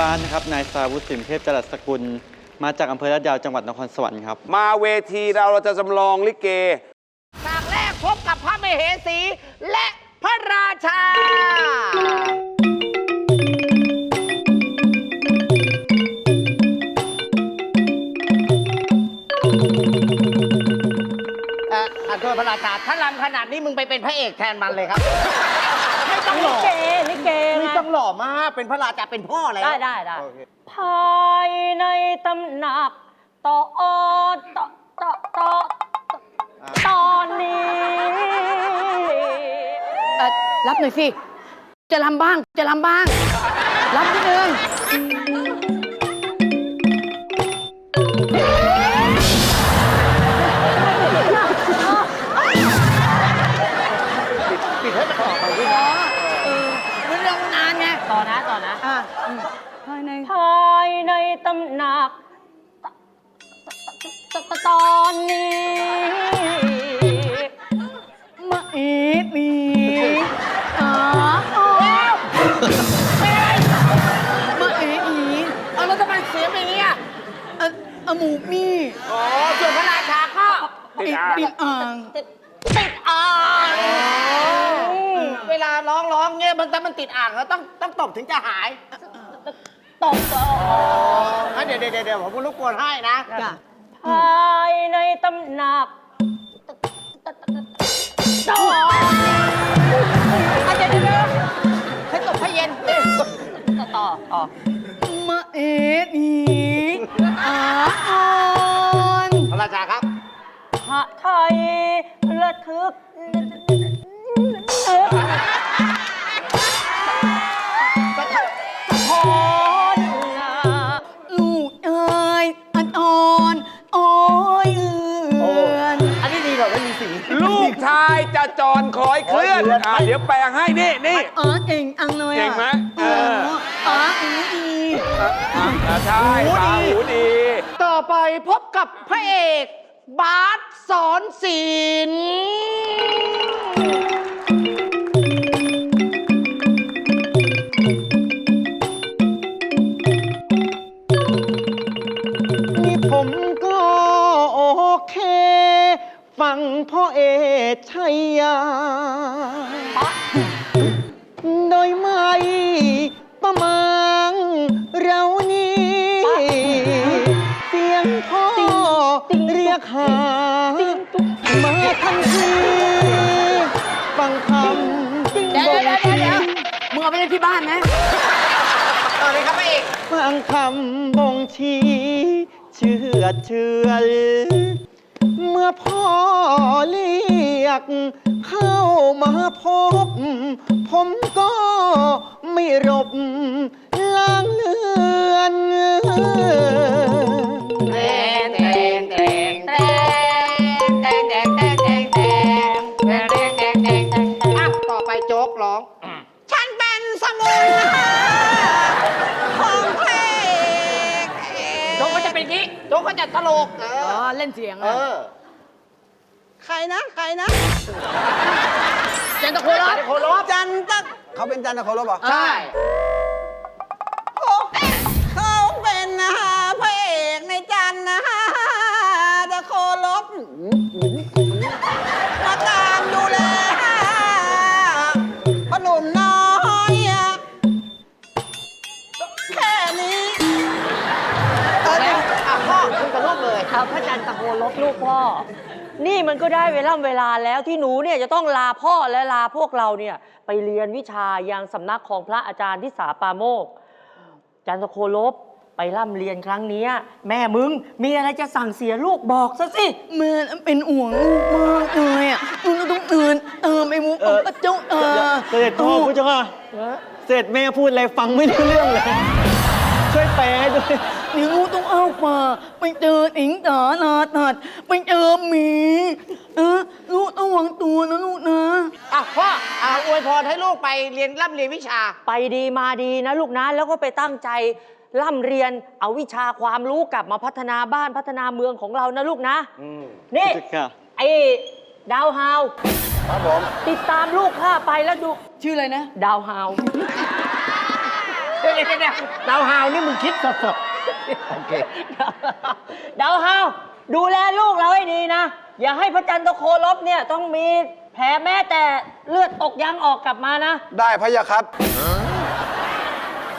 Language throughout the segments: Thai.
บ้านนะครับ นายสาวุฒิสิมเทพจรัสสกุล มาจากอำเภอลาดยาวจังหวัดนครสวรรค์ครับ มาเวทีเราเราจะจำลองลิเก ฉากแรกพบกับพระมเหสีและพระราชา เอ่อขอโทษพระราชา ถ้าลำขนาดนี้มึงไปเป็นพระเอกแทนมันเลยครับ ไม่ต้องหล่อลิเกลิเกไม่ไงต้องหล่อมากเป็นพระราชาเป็นพ่อแล้วได้ได้ได้โอเคภายในตำหนักต่อต่อต่อต่อตอนนี้เอ่อรับหน่อยสิ จะลำบ้าง จะลำบ้าง รับนิดนึง ตำหนักตตตอนนี้มาเอ๋มีอ๋ออ๋อมาเอ๋อีเอาแล้วทำไมเสียงเป็นอย่างนี้อะเอ่อเอาหมูมี่อ๋อส่วนพระราชาก็ติดอ่างติดอ่างติดอ่างเวลาร้องร้องเงี้ยมันแต่มันติดอ่างแล้วต้องต้องตบถึงจะหาย ตบต่องั้นเดี๋ยวเดี๋ยวเดี๋ยวผมรบกวนให้นะ จ้ะ ภายในตำหนักตอนอะเดี๋ยวเดี๋ยวเดี๋ยวให้ตบให้เย็นต่อต่อต่อมาเอ๋มีอ๋ออ่อน พระราชาครับ พระไทยระทึกายจะจรคอยเคลื่อนคอยเคลื่อนอะเดี๋ยวแปลงให้นี่นี่ อ๋อเก่งอังเลยอะเก่งไหมเออ อ๋ออีอีอะใช่ตาหูดี ต่อไปพบกับพระเอก บาสสอนศิลป์ ฟังพ่อเอชัยยา โดยไม่ประมังเรานี้ เสียงพ่อเรียกหา มาทันทีฟังคำเดี๋ยวเดี๋ยวเดี๋ยวเดี๋ยวมึงเอาไปเล่นที่บ้านไหมออเลยครับพระเอก ฟังคำบ่งชี้เชื่อเชื่อ เมื่อพ่อเรียก เข้ามาพบ ผมก็ไม่รบล้างเลือนแตงแตงแตงแตงแตงแตงแตงแตงแตงแตงแตงแตงแตงอะต่อไปโจ๊กร้อง ฉันเป็นสมุนของเพลงโจ๊กก็จะเป็นงี้โจ๊กก็จะตลกเออ๋ ออเล่นเสียงเออะอใครนะ ใครนะ จันทโครบโครบจันตะเขาเป็นจันทโครบเหรอ ใช่ นี่มันก็ได้เวลาเวลาแล้วที่หนูเนี่ยจะต้องลาพ่อและลาพวกเราเนี่ย ไปเรียนวิชายังสำนักของพระอาจารย์ที่สาปาโมก จันทโคลบไปร่ำเรียนครั้งเนี้ย แม่มึงมีอะไรจะสั่งเสียลูกบอกซะสิเมื่อเป็นห่วงลูกมากเลยอะมึงก็ต้องเตือนเออไม่มุกเออเจ้าเออเสด็จพ่อผู้เจ้าค่ะเสด็จแม่พูดอะไรฟังไม่รู้เรื่องเลย ช่วยแปลให้ด้วยเดี๋ยวลูกต้องเอาป่าไปเจออิงตาลาตัดไปเจอหมีเออลูกต้องวางตัวนะลูกนะ อะพ่ออะอวยพรให้ลูกไปเรียนร่ำเรียนวิชา ไปดีมาดีนะลูกนะ แล้วก็ไปตั้งใจร่ำเรียนเอาวิชาความรู้กลับมาพัฒนาบ้านพัฒนาเมืองของเรานะลูกนะ นี่ค่ะ ไอ้ดาวฮาว ครับผม ติดตามลูกข้าไปแล้วดู ชื่ออะไรนะ ดาวฮาวเดี๋ยวดี๋ยวเดี๋ยวดาวหาวนี่มึงคิดสดๆโอเคดาวเฮาดูแลลูกเราให้ดีนะ อย่าให้พระจันทร์ตะโคลบเนี่ยต้องมีแผลแม้แต่เลือดตกยางออกกลับมานะ ได้พะยะครับ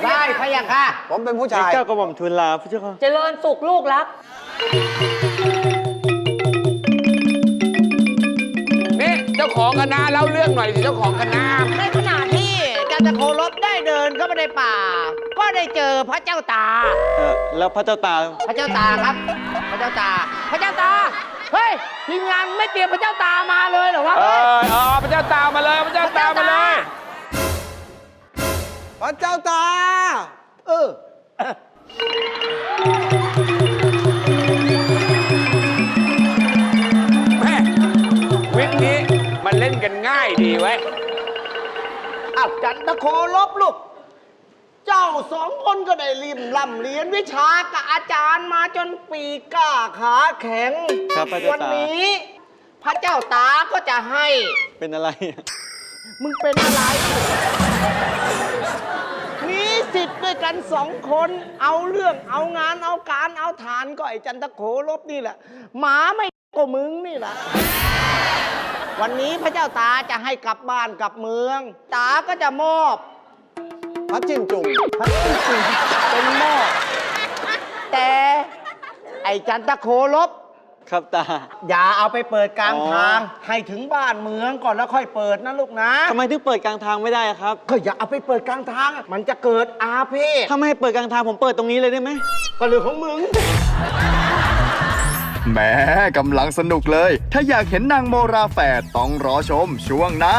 ได้พะยะค่ะ ผมเป็นผู้ชาย เจ้ากระหม่อมทูลลาพระเจ้าค่ะ เจริญสุขลูกรักนี่เจ้าของคณะเล่าเรื่องหน่อยสิเจ้าของคณะ ในขณะที่จันทโคลบได้เดินเข้าไปในป่า ก็ได้เจอพระเจ้าตา เออแล้วพระเจ้าตาพระเจ้าตาครับ พระเจ้าตา พระเจ้าตา เฮ้ยทีมงานไม่เตรียมพระเจ้าตามาเลยเหรอวะเออเออพระเจ้าตามมาเลยพระเจ้าตามมาเลย พระเจ้าตา เออ แม่วิกนี้มันเล่นกันง่ายดีไว้ย อ้าวจันทโคลบลูก เจ้าสองคนก็ได้ริมล่ำเรียนวิชากับอาจารย์มาจนปีกล้าขาแข็ง ครับพระเจ้าตา วันนี้ พระเจ้าตาก็จะให้ เป็นอะไร มึงเป็นอะไร มีสิทธิ์ด้วยกันสองคน เอาเรื่อง เอางาน เอาการ เอาฐานก็ไอ้จันทโขลบนี่แหละ หมาไม่ก็มึงนี่แหละ วันนี้พระเจ้าตาจะให้กลับบ้านกลับเมือง ตาก็จะมอบพระจิ้มจุ่มพระที่จริงเป็นหม้อแต่ไอ้จันทโคลบครับตา อย่าเอาไปเปิดกลางอ๋อทาง ให้ถึงบ้านเมืองก่อนแล้วค่อยเปิดนะลูกนะทำไมถึงเปิดกลางทางไม่ได้อะครับ ก็อย่าเอาไปเปิดกลางทาง มันจะเกิดอาเพศถ้าไม่ให้เปิดกลางทางผมเปิดตรงนี้เลยได้ไหมก็เรื่องของมึง แหม้กำลังสนุกเลย ถ้าอยากเห็นนางโมราแฝดต้องรอชมช่วงหน้า